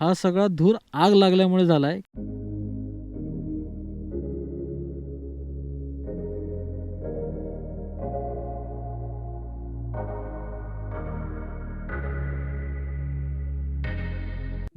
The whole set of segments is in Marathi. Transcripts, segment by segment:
हा सगळा धूर आग लागल्यामुळे झाला आहे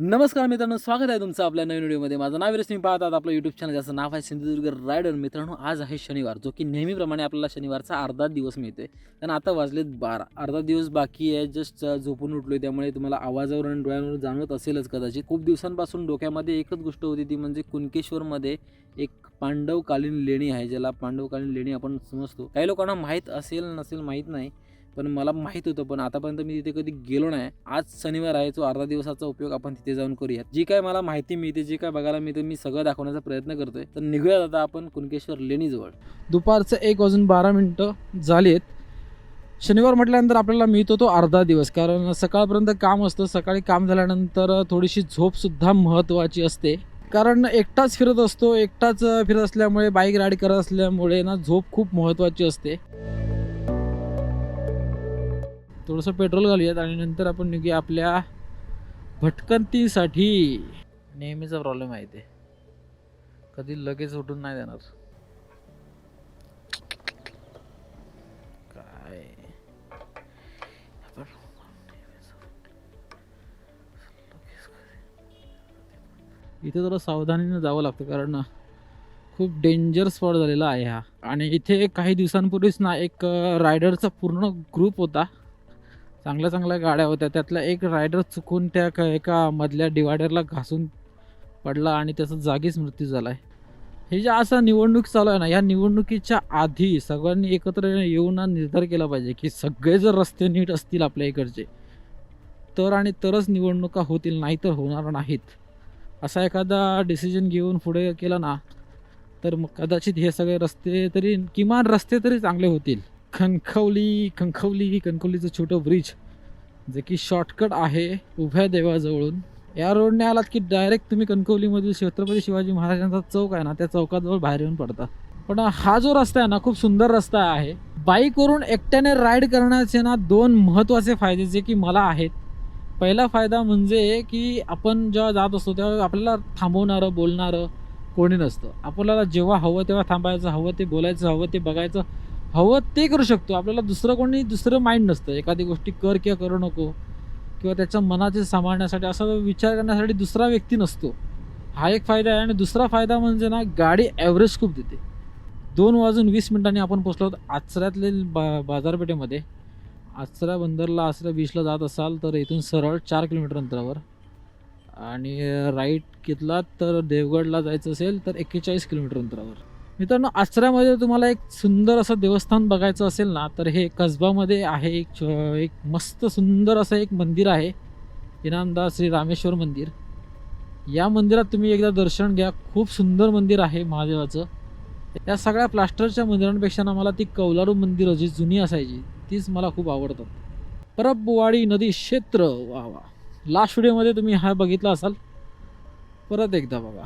नमस्कार मित्रांनो स्वागत आहे तुमचं आपल्या नवीन व्हिडिओमध्ये. माझं नाव विरेश मी पाहतात आपलं यूट्यूब चॅनल ज्याचं नाव आहे सिंधुदुर्ग रायडर मित्रांनो आज आहे शनिवार जो की नेहमीप्रमाणे आपल्याला शनिवारचा अर्धा दिवस मिळते कारण आता वाजलेत बारा. अर्धा दिवस बाकी आहे जस्ट झोपून उठलोय. त्यामुळे तुम्हाला आवाजावर आणि डोळ्यांवर जाणवत असेलच कदाचित. खूप दिवसांपासून डोक्यामध्ये एकच गोष्ट होती ती म्हणजे कुणकेश्वरमध्ये एक पांडवकालीन लेणी आहे ज्याला पांडवकालीन लेणी आपण समजतो. काही लोकांना माहीत असेल नसेल माहीत नाही. पण मला माहीत होतं पण आतापर्यंत मी तिथे कधी गेलो नाही. आज शनिवार आहे तो अर्धा दिवसाचा उपयोग आपण तिथे जाऊन करूयात. जी काय मला माहिती मिळते जे काय बघायला मिळते मी सगळं दाखवण्याचा प्रयत्न करतोय. तर निघूयात आता आपण कुणकेश्वर लेणीजवळ. दुपारचं एक वाजून बारा मिनटं झाली आहेत शनिवार म्हटल्यानंतर आपल्याला मिळतो तो अर्धा दिवस कारण सकाळपर्यंत काम असतं. सकाळी काम झाल्यानंतर थोडीशी झोपसुद्धा महत्त्वाची असते. कारण एकटाच फिरत असतो एकटाच फिरत असल्यामुळे बाईक राईड करत असल्यामुळे ना झोप खूप महत्त्वाची असते. थोडंसं पेट्रोल घालूयात आणि नंतर आपण निघूया आपल्या भटकंतीसाठी. नेहमीचा प्रॉब्लेम आहे ते. कधी लगेच उठून नाही देणार. काय? इथे जरा सावधानीनं जावं लागतं कारण खूप डेंजर स्पॉट झालेला आहे हा. आणि इथे काही दिवसांपूर्वीच ना एक रायडरचा पूर्ण ग्रुप होता. चांगल्या चांगल्या गाड्या होत्या. त्यातला एक रायडर चुकून त्या का एका मधल्या डिवायडरला घासून पडला आणि त्याचा जागीच मृत्यू झाला आहे हे जे असं निवडणूक चालू आहे ना या निवडणुकीच्या आधी सगळ्यांनी एकत्र येऊन निर्धार केला पाहिजे की सगळे जर रस्ते नीट असतील आपल्या इकडचे तर आणि तरच निवडणुका होतील नाही तर होणार नाहीत. असा एखादा डिसिजन घेऊन पुढे केला ना तर मग कदाचित हे सगळे रस्ते तरी किमान रस्ते तरी चांगले होतील. कणकवली कणकवली कणकवलीचं छोटं ब्रिज जे की शॉर्टकट आहे उभ्या देवाजवळून. या रोडने आलात की डायरेक्ट तुम्ही कणकवलीमधील छत्रपती शिवाजी महाराजांचा चौक आहे ना त्या चौकाजवळ बाहेर येऊन पडता. पण हा जो रस्ता आहे ना खूप सुंदर रस्ता आहे. बाईकवरून एकट्याने राईड करण्याचे ना दोन महत्त्वाचे फायदे जे की मला आहेत. पहिला फायदा म्हणजे की आपण जेव्हा जात असतो तेव्हा आपल्याला थांबवणारं बोलणारं कोणी नसतं. आपल्याला जेव्हा हवं तेव्हा थांबायचं हवं ते बोलायचं हवं ते बघायचं. हवं ते करू शकतो. आपल्याला दुसरं कोणी दुसरं माइंड नसतं. एखादी गोष्टी कर किंवा करू नको. किंवा त्याच्या मनाचे सांभाळण्यासाठी असा विचार करण्यासाठी दुसरा व्यक्ती नसतो. हा एक फायदा आहे आणि दुसरा फायदा म्हणजे ना गाडी ॲव्हरेज खूप देते. दोन वाजून वीस मिनिटांनी आपण पोचलो आहोत आचऱ्यातले बा बाजारपेठेमध्ये. आचरा बंदरला आचरा बीचला जात असाल तर इथून सरळ चार किलोमीटर अंतरावर. आणि राईट घेतला तर देवगडला जायचं असेल तर एक्केचाळीस किलोमीटर अंतरावर. मित्रांनो आचऱ्यामध्ये तुम्हाला एक सुंदर असं देवस्थान बघायचं असेल ना तर हे कसबामध्ये आहे एक एक मस्त सुंदर असं एक मंदिर आहे. इनामदार श्री रामेश्वर मंदिर. या मंदिरात तुम्ही एकदा दर्शन घ्या. खूप सुंदर मंदिर आहे महादेवाचं. या सगळ्या प्लास्टरच्या मंदिरांपेक्षा ना मला ती कौलारू मंदिरं जी जुनी असायची तीच मला खूप आवडतात. परबवाडी नदी क्षेत्र वा वा. लास्ट व्हिडिओमध्ये तुम्ही हा बघितला असाल. परत एकदा बघा.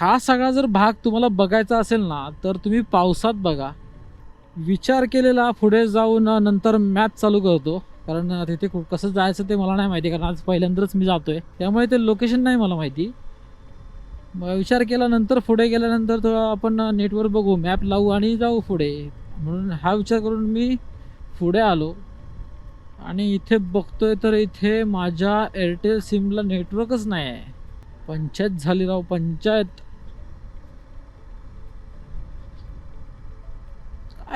हा सगळा जर भाग तुम्हाला बघायचा असेल ना तर तुम्ही पावसात बघा. विचार केलेला पुढे जाऊन नंतर मॅप चालू करतो. कारण तिथे कु- कसं जायचं ते मला नाही माहिती कारण आज पहिल्यांदाच मी जातो आहे त्यामुळे ते लोकेशन नाही मला माहिती. मग विचार केल्यानंतर पुढे गेल्यानंतर थोडं आपण नेटवर बघू मॅप लावू आणि जाऊ पुढे. म्हणून हा विचार करून मी पुढे आलो. आणि इथे बघतोय तर इथे माझ्या एअरटेल सिमला नेटवर्कच नाही आहे पंचायत झाली राव पंचायत.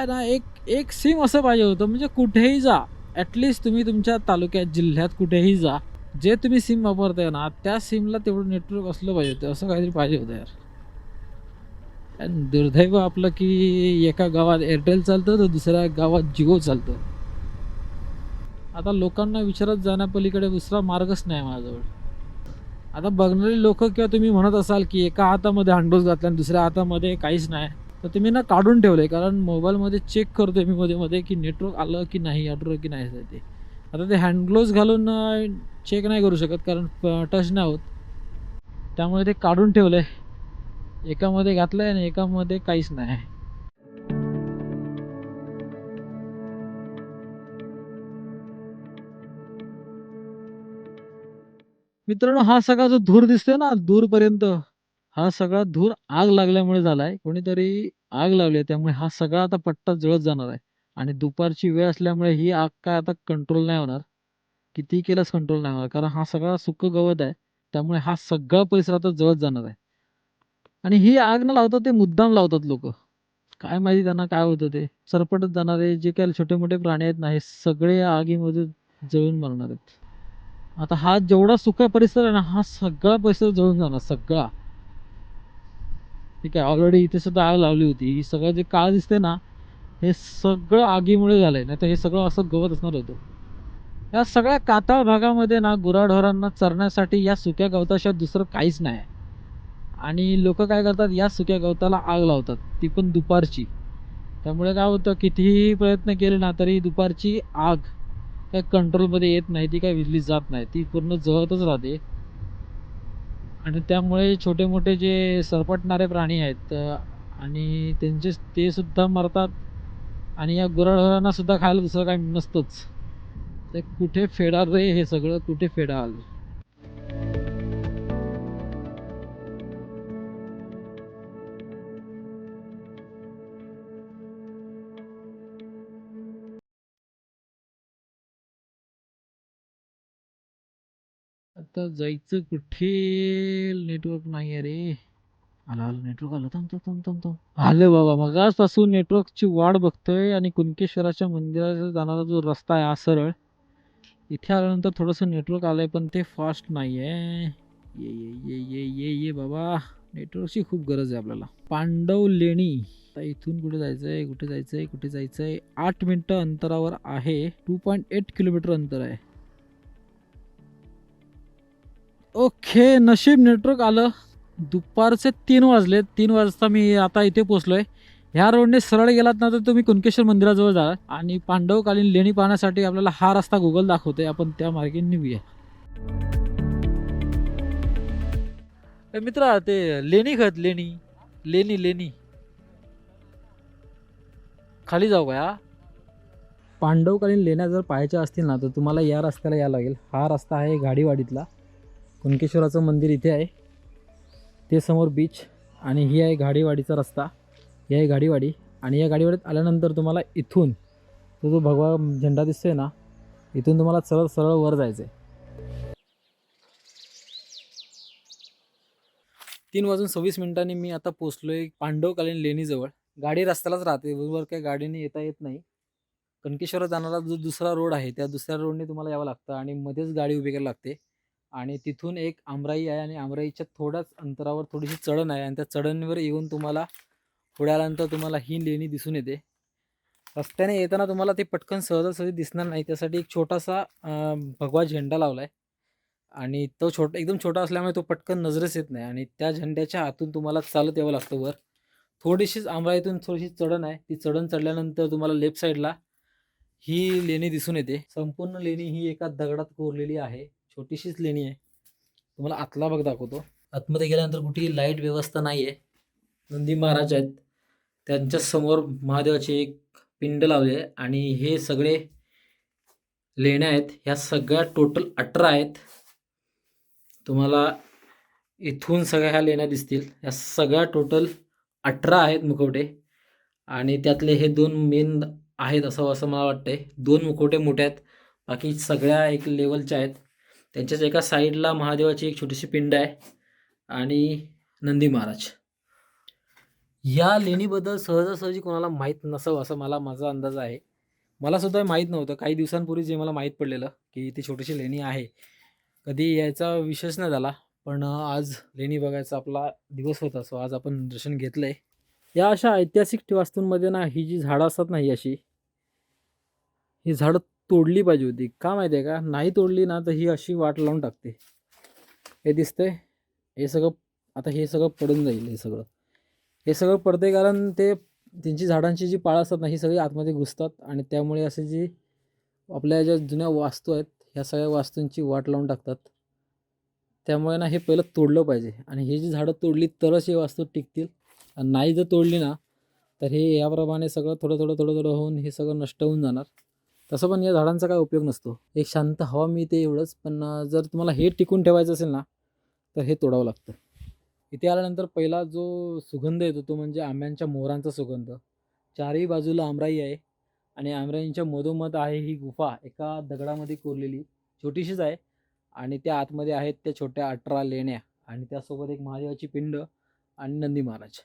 काय ना एक एक सिम असं पाहिजे होतं म्हणजे कुठेही जा. ॲटलिस्ट तुम्ही तुमच्या तालुक्यात जिल्ह्यात कुठेही जा. जे तुम्ही सिम वापरताय ना त्या सिमला तेवढं नेटवर्क असलं पाहिजे होतं असं काहीतरी पाहिजे होतं यार. आणि दुर्दैव आपलं की एका गावात एअरटेल चालतं तर दुसऱ्या गावात जिओ चालतं. आता लोकांना विचारत जाण्यापलीकडे दुसरा मार्गच नाही माझ्याजवळ. आता बघणारे लोक किंवा तुम्ही म्हणत असाल की एका हातामध्ये हँडग्लोव्स घातला आणि दुसऱ्या हातामध्ये काहीच नाही. तर ते मी ना काढून ठेवलं आहे कारण मोबाईलमध्ये चेक करतोय मी मध्ये मध्ये की नेटवर्क आलं की नाही आलं की नाही ते. आता ते हँडग्लोव्ज घालून चेक नाही करू शकत कारण टच नाही होत. त्यामुळे ते काढून ठेवलं आहे एकामध्ये घातलं आहे आणि एकामध्ये काहीच नाही. मित्रांनो हा सगळा जो धूर दिसतोय ना दूरपर्यंत हा सगळा धूर आग लागल्यामुळे झालाय. कोणीतरी आग लावली आहे त्यामुळे हा सगळा आता पट्टा जळत जाणार आहे. आणि दुपारची वेळ असल्यामुळे ही आग काय आता कंट्रोल नाही होणार. किती केलंच कंट्रोल नाही होणार कारण हा सगळा सुक गवत आहे. त्यामुळे हा सगळा परिसर आता जळत जाणार आहे. आणि ही आग न लावतात ते मुद्दाम लावतात लोक. काय माहिती त्यांना काय होतं ते. सरपटत जाणारे जे काही छोटे मोठे प्राणी आहेत ना हे सगळे या आगीमध्ये जळून मरणार आहेत. आता हा जेवढा सुका परिसर आहे ना हा सगळा परिसर जळून जाणार सगळा. ठीक आहे ऑलरेडी इथे सुद्धा आग लावली होती. ही सगळं जे काळ दिसते ना हे सगळं आगीमुळे झालंय. नाही तर हे सगळं असं गवत असणार होतं. या सगळ्या कातळ भागामध्ये ना गुराढोरांना चरण्यासाठी या सुक्या गवताशिवाय दुसरं काहीच नाही. आणि लोक काय करतात या सुक्या गवताला आग लावतात. ती पण दुपारची. त्यामुळे काय होतं कितीही प्रयत्न केले ना तरी दुपारची आग काय कंट्रोलमध्ये येत नाही ती काय विजली जात नाही. ती पूर्ण जळतच राहते. आणि त्यामुळे छोटे मोठे जे सरपटणारे प्राणी आहेत आणि त्यांचे ते सुद्धा मरतात आणि या गुराढोरांना सुद्धा खायला दुसरं काही नसतंच. तर कुठे फेडाल रे हे सगळं? कुठे फेडाल? आता जायचं कुठे? नेटवर्क नाही आहे रे. आलं आलं नेटवर्क आलं. थांब थांब थांब थांब थांब. आलं बाबा मगाचपासून नेटवर्कची वाट बघतोय आणि कुणकेश्वराच्या मंदिराचा जाणारा जो रस्ता आहे हा सरळ. इथे आल्यानंतर थोडंसं नेटवर्क आलंय पण ते फास्ट नाही आहे ये ये ये ये ये ये बाबा. नेटवर्कची खूप गरज आहे आपल्याला. पांडव लेणी. आता इथून कुठे जायचं आहे कुठे जायचं आहे कुठे जायचं आहे आठ मिनटं अंतरावर आहे. टू पॉईंट एट किलोमीटर अंतर आहे. ओके नशीब नेटवर्क आलं. दुपारचे तीन वाजले. तीन वाजता मी आता इथे पोचलो आहे ह्या रोडने सरळ गेलात ना तर तुम्ही कुणकेश्वर मंदिराजवळ जा. आणि पांडवकालीन लेणी पाहण्यासाठी आपल्याला हा रस्ता गुगल दाखवतोय. आपण त्या मार्गे निघूया. ए मित्रा ते लेणी खत लेणी. लेणी लेणी. खाली जाऊ का या पांडवकालीन लेण्या जर पाहायच्या असतील ना तर तुम्हाला या रस्त्याला यावं लागेल. हा रस्ता आहे गाडीवाडीतला. कुणकेश्वराचं मंदिर इथे आहे. ते समोर बीच आणि ही आहे घाडीवाडीचा रस्ता. ही आहे गाडीवाडी आणि या गाडीवाडीत आल्यानंतर तुम्हाला इथून तो जो भगवा झेंडा दिसतोय ना इथून तुम्हाला सरळ सरळ वर जायचं आहे तीन वाजून सव्वीस मिनिटांनी मी आता पोचलो आहे पांडवकालीन लेणीजवळ. गाडी रस्त्यालाच राहते वर काही गाडीने येता येत नाही. कणकेश्वर जाणारा जो दुसरा रोड आहे त्या दुसऱ्या रोडने तुम्हाला यावं लागतं आणि मध्येच गाडी उभी करायला लागते. आणि तिथून एक आमराई आहे आणि आमराईच्या थोड्याच अंतरावर थोडीशी चढण आहे आणि त्या चढणीवर येऊन तुम्हाला पुढे आल्यानंतर तुम्हाला ही लेणी दिसून येते. रस्त्याने येताना तुम्हाला ते पटकन सहजासहजी दिसणार नाही. त्यासाठी एक छोटासा भगवा झेंडा लावला आहे आणि तो छोटा एकदम छोटा असल्यामुळे तो पटकन नजरेस येत नाही आणि त्या झेंड्याच्या हातून तुम्हाला चालत यावं लागतं वर. थोडीशीच आमराईतून थोडीशी चढण आहे. ती चढण चढल्यानंतर तुम्हाला लेफ्ट साईडला ही लेणी दिसून येते. संपूर्ण लेणी ही एका दगडात कोरलेली आहे. छोटीशीच लेणी आहे. तुम्हाला आतला भाग दाखवतो. आतमध्ये गेल्यानंतर कुठेही लाइट व्यवस्था नाही आहे नंदी महाराज आहेत. त्यांच्यासमोर एक पिंड लावले आहे आणि हे सगळे लेण्या आहेत. ह्या सगळ्या टोटल अठरा आहेत. तुम्हाला इथून सगळ्या ह्या लेण्या दिसतील. ह्या सगळ्या टोटल अठरा आहेत मुखवटे. आणि त्यातले हे दोन मेन आहेत असं असं मला वाटतंय. दोन मुखवटे मोठे आहेत. बाकी सगळ्या एक लेवलच्या आहेत. त्यांच्याच एका साईडला महादेवाची एक छोटीशी पिंड आहे आणि नंदी महाराज. या लेणीबद्दल सहजासहजी कोणाला माहीत नसावं असं मला माझा अंदाज आहे. मला सुद्धा माहीत नव्हतं. काही दिवसांपूर्वी जे मला माहीत पडलेलं की ती छोटीशी लेणी आहे. कधी यायचा विशेष नाही झाला पण आज लेणी बघायचा आपला दिवस होता सो आज आपण दर्शन घेतलं आहे या अशा ऐतिहासिक वास्तूंमध्ये ना ही जी झाडं असतात ना ही अशी ही झाडं तोडली पाहिजे होती. का माहिती आहे का? नाही तोडली ना तर ही अशी वाट लावून टाकते. हे दिसतंय. हे सगळं आता हे सगळं पडून जाईल हे सगळं. हे सगळं पडते कारण ते त्यांची झाडांची जी पाळं असतात ना ही सगळी आतमध्ये घुसतात आणि त्यामुळे असे जी आपल्या ज्या जुन्या वास्तू आहेत ह्या सगळ्या वास्तूंची वाट लावून टाकतात. त्यामुळे ना हे पहिलं तोडलं पाहिजे. आणि हे जी झाडं तोडली तरच हे वास्तू टिकतील. आणि नाही जर तोडली ना तर हे याप्रमाणे सगळं थोडं थोडं थोडं थोडं होऊन हे सगळं नष्ट होऊन जाणार. तसं पण या झाडांचा काय उपयोग नसतो. एक शांत हवा मिळते एवढंच पण जर तुम्हाला हे टिकून ठेवायचं असेल ना तर हे तोडावं लागतं. इथे आल्यानंतर पहिला जो सुगंध येतो तो म्हणजे आंब्यांच्या मोहरांचा सुगंध. चारही बाजूला आमराई आहे आणि आमराईंच्या मधोमध आहे ही गुफा एका दगडामध्ये कोरलेली छोटीशीच आहे आणि त्या आतमध्ये आहेत त्या छोट्या अठरा लेण्या आणि त्यासोबत एक महादेवाची पिंड आणि नंदी महाराज.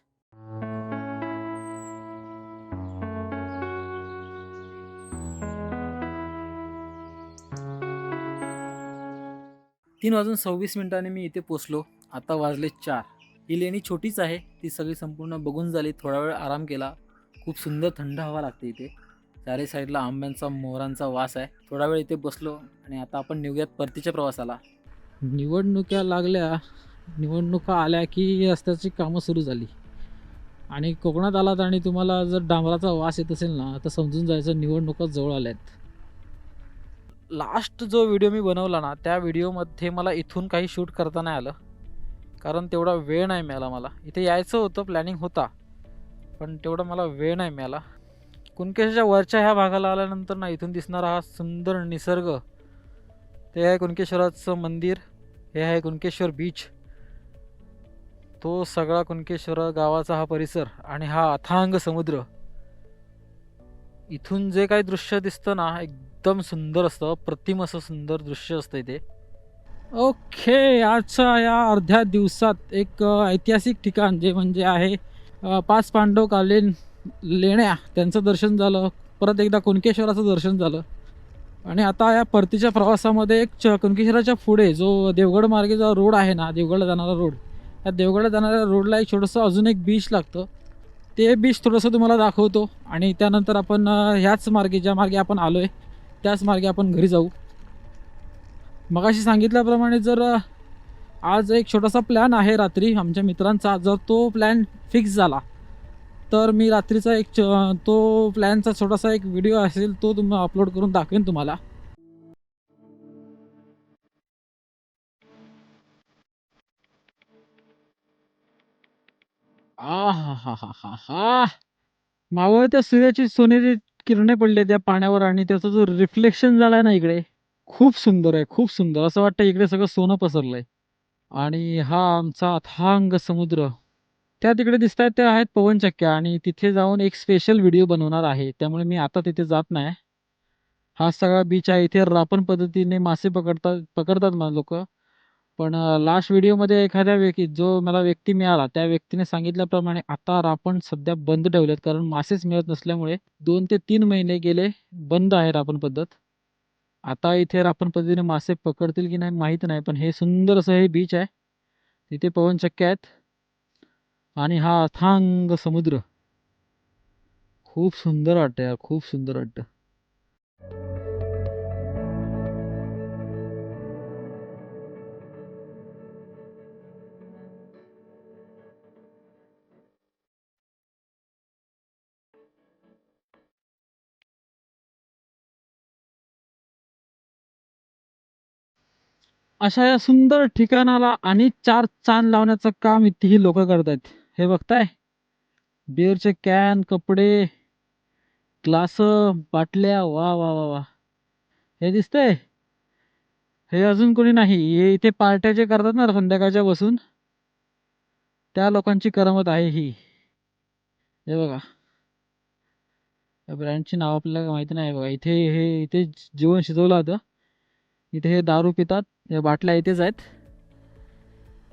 तीन वाजून सव्वीस मिनिटांनी मी इथे पोचलो. आता वाजले चार. ही लेणी छोटीच आहे. ती सगळी संपूर्ण बघून झाली. थोडा वेळ आराम केला. खूप सुंदर थंड हवा लागते इथे. चारी साईडला आंब्यांचा मोहरांचा वास आहे. थोडा वेळ इथे बसलो आणि आता आपण निघूयात परतीच्या प्रवासाला. निवडणुका लागल्या. निवडणुका आल्या की रस्त्याची कामं सुरू झाली. आणि कोकणात आलात आणि तुम्हाला जर डांबराचा वास येत असेल ना तर समजून जायचं निवडणुका जवळ आल्या आहेत लास्ट जो व्हिडिओ मी बनवला ना त्या व्हिडिओमध्ये मला इथून काही शूट करता नाही आलं. कारण तेवढा वेळ नाही मिळाला मला. इथे यायचं होतं प्लॅनिंग होता. पण तेवढा मला वेळ नाही मिळाला. कुणकेश्वरच्या वरच्या ह्या भागाला आल्यानंतर ना इथून दिसणारा हा सुंदर निसर्ग. ते आहे कुणकेश्वराचं मंदिर. हे आहे कुणकेश्वर बीच तो सगळा कुणकेश्वर गावाचा हा परिसर आणि हा अथांग समुद्र. इथून जे काही दृश्य दिसतं ना एकदम सुंदर असतं प्रतिम असं सुंदर दृश्य असतं इथे. ओके आजच्या या अर्ध्या दिवसात एक ऐतिहासिक ठिकाण जे म्हणजे आहे पाच पांडवकालीन लेण्या त्यांचं दर्शन झालं. परत एकदा कुणकेश्वराचं दर्शन झालं. आणि आता या परतीच्या प्रवासामध्ये एक च कुणकेश्वराच्या पुढे जो देवगड मार्गे जो रोड आहे ना देवगडला जाणारा रोड त्या देवगडला जाणाऱ्या रोडला एक छोटंसं अजून एक बीच लागतं. ते बीच थोडंसं तुम्हाला दाखवतो. आणि त्यानंतर आपण ह्याच मार्गे ज्या मार्गे आपण आलो आहे त्याच मार्गे आपण घरी जाऊ. मगाशी सांगितल्याप्रमाणे जर आज एक छोटासा प्लॅन आहे रात्री. आमच्या मित्रांचा जर तो प्लॅन फिक्स झाला तर मी रात्रीचा एक च- तो प्लॅनचा छोटासा एक व्हिडिओ असेल तो तुम्ही अपलोड करून दाखवेन तुम्हाला. आ हा हा हा हा हा मावळत्या सूर्याची सोनेरी किरणे पडले त्या पाण्यावर आणि त्याचा जो रिफ्लेक्शन झालाय ना इकडे खूप सुंदर आहे खूप सुंदर. असं वाटतं इकडे सगळं सोनं पसरलंय. आणि हा आमचा अथांग समुद्र. त्या तिकडे दिसत आहेत त्या आहेत पवनचक्क्या आणि तिथे जाऊन एक स्पेशल व्हिडिओ बनवणार आहे. त्यामुळे मी आता तिथे जात नाही. हा सगळा बीच आहे. इथे रापण पद्धतीने मासे पकडतात पकडतात मला लोक. पण लास्ट व्हिडिओमध्ये एखाद्या व्यक्ती जो मला व्यक्ती मिळाला त्या व्यक्तीने सांगितल्याप्रमाणे आता रापण सध्या बंद ठेवलेत. कारण मासेच मिळत नसल्यामुळे दोन ते तीन महिने गेले बंद आहे रापण पद्धत. आता इथे रापण पद्धतीने मासे पकडतील की नाही माहीत नाही. पण हे सुंदर असं हे बीच आहे. तिथे पवनचक्क्या आहेत. आणि हा अथांग समुद्र. खूप सुंदर वाटतं यार खूप सुंदर वाटतं. अशा या सुंदर ठिकाणाला आणि चार चांद लावण्याचं काम इथेही लोक आहेत हे बघताय. बिअरचे कॅन कपडे ग्लास बाटल्या. वा वा वा वा. हे दिसतंय. हे अजून कोणी नाही. हे इथे पार्ट्या जे करतात ना संध्याकाळच्या बसून त्या लोकांची करमत आहे ही. हे बघा. या ब्रँडची नाव आपल्याला माहिती नाही बघा. इथे हे इथे जेवण शिजवलं होतं. इथे हे दारू पितात या बाटल्या इथेच आहेत.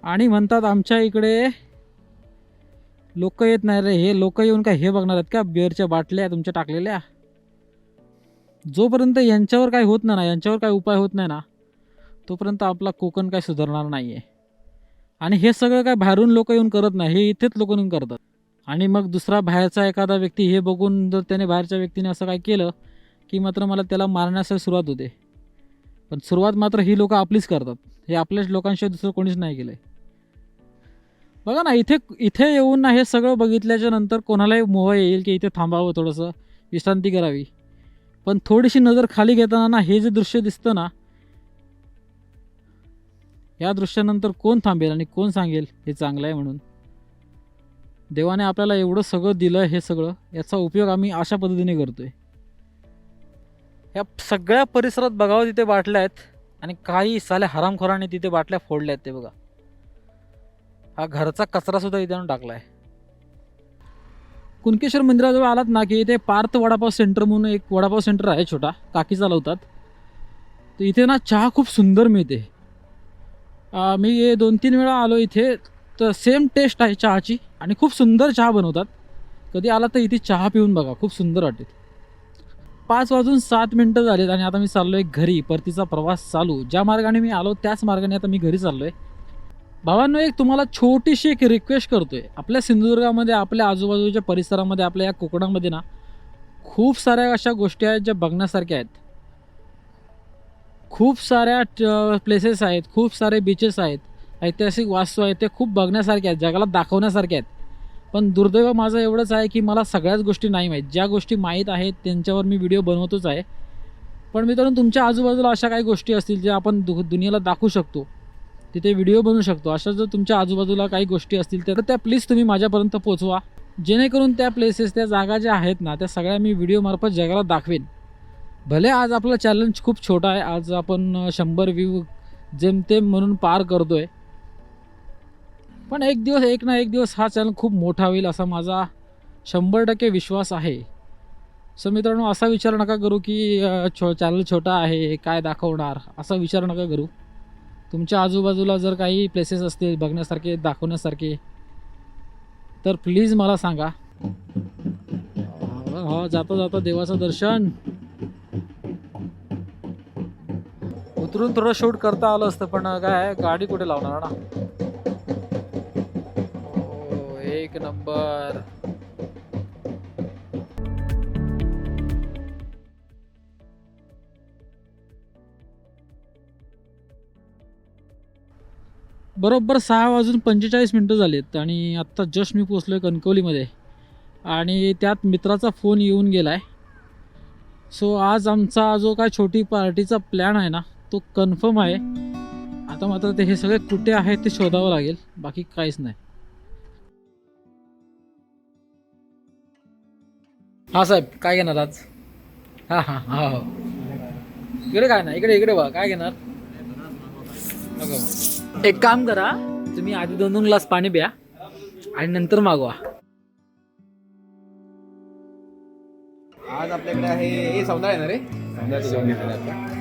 आणि म्हणतात आमच्या इकडे लोक येत नाही रे हे लोक येऊन काय हे बघणार आहेत का? बिअरच्या बाटल्या तुमच्या टाकलेल्या. जोपर्यंत यांच्यावर काय होत नाही ना यांच्यावर काय उपाय होत नाही ना तोपर्यंत आपला कोकण काय सुधारणार नाही आहे आणि हे सगळं काय बाहेरून लोक येऊन करत नाही हे इथेच लोक येऊन करतात. आणि मग दुसरा बाहेरचा एखादा व्यक्ती हे बघून जर त्याने बाहेरच्या व्यक्तीने असं काय केलं की मात्र मला त्याला मारण्यास सुरुवात होते. पण सुरुवात मात्र ही लोक आपलीच करतात. हे आपल्याच लोकांशिवाय दुसरं कोणीच नाही केलं आहे बघा ना इथे इथे येऊन ना हे सगळं बघितल्याच्या नंतर कोणालाही मोह येईल की इथे थांबावं थोडंसं विश्रांती करावी. पण थोडीशी नजर खाली घेताना ना हे जे दृश्य दिसतं ना या दृश्यानंतर कोण थांबेल आणि कोण सांगेल हे चांगलं आहे म्हणून. देवाने आपल्याला एवढं सगळं दिलं हे सगळं याचा उपयोग आम्ही अशा पद्धतीने करतो आहे या सगळ्या परिसरात बघावं तिथे बाटल्या आहेत आणि काही साले हरामखोराने तिथे बाटल्या फोडल्या आहेत ते बघा. हा घरचा कचरासुद्धा इथे आणून आहे कुणकेश्वर मंदिराजवळ आलात ना की इथे पार्थ वडापाव सेंटर म्हणून एक वडापाव सेंटर आहे छोटा काकी चालवतात. तर इथे ना चहा खूप सुंदर मिळते. मी दोन तीन वेळा आलो इथे तर सेम टेस्ट आहे चहाची आणि खूप सुंदर चहा बनवतात. कधी आला तर इथे चहा पिऊन बघा खूप सुंदर वाटते पाच वाजून सात मिनटं झालीत आणि आता मी चाललो आहे घरी. परतीचा प्रवास चालू. ज्या मार्गाने मी आलो त्याच मार्गाने आता मी घरी चाललो आहे भावांनो एक तुम्हाला छोटीशी एक रिक्वेस्ट करतोय. आपल्या सिंधुदुर्गामध्ये आपल्या आजूबाजूच्या परिसरामध्ये आपल्या या कोकणामध्ये ना खूप साऱ्या अशा गोष्टी आहेत ज्या बघण्यासारख्या आहेत. खूप साऱ्या प्लेसेस आहेत खूप सारे बीचेस आहेत ऐतिहासिक वास्तू आहेत ते खूप बघण्यासारखे आहेत जगाला दाखवण्यासारखे आहेत. पण दुर्दैव माझं एवढंच आहे की मला सगळ्याच गोष्टी नाही माहीत. ज्या गोष्टी माहीत आहेत त्यांच्यावर मी व्हिडिओ बनवतोच आहे. पण मित्रांनो तुमच्या आजूबाजूला अशा काही गोष्टी असतील ज्या आपण दु दुनियाला दाखवू शकतो. तिथे व्हिडिओ बनवू शकतो. अशा जर तुमच्या आजूबाजूला काही गोष्टी असतील तर त्या प्लीज तुम्ही माझ्यापर्यंत पोचवा जेणेकरून त्या प्लेसेस त्या जागा ज्या आहेत ना त्या सगळ्या मी व्हिडिओमार्फत जगाला दाखवेन. भले आज आपलं चॅलेंज खूप छोटा आहे. आज आपण शंभर व्ह्यू जेमतेम म्हणून पार करतो आहे पण एक दिवस एक ना एक दिवस हा चॅनल खूप मोठा होईल असा माझा शंभर टक्के विश्वास आहे. सो मित्रांनो असा विचार नका करू की छो चॅनल छोटा आहे काय दाखवणार? असा विचार नका करू. तुमच्या आजूबाजूला जर काही प्लेसेस असतील बघण्यासारखे दाखवण्यासारखे तर प्लीज मला सांगा. हो, हो जाता जाता देवाचं दर्शन. उतरून थोडं शूट करता आलं असतं पण काय गाडी कुठे लावणार ना? एक नंबर. बरोबर सहा वाजून पंचेचाळीस मिनटं झालेत आणि आत्ता जस्ट मी पोचलो आहे कणकवलीमध्ये. आणि त्यात मित्राचा फोन येऊन गेला आहे सो आज आमचा जो काय छोटी पार्टीचा प्लॅन आहे ना तो कन्फर्म आहे. आता मात्र ते हे सगळे कुठे आहे ते शोधावं लागेल. बाकी काहीच नाही. हा साहेब काय घेणार आज? हा हा हा हो. इकडे काय ना इकडे इकडे बघा काय घेणार? नको. एक काम करा तुम्ही आधी दोन दोन ग्लास पाणी प्या आणि नंतर मागवा. आज आपल्याकडे आहे हे सौंदर्य आहे ना रे? सौंदर्य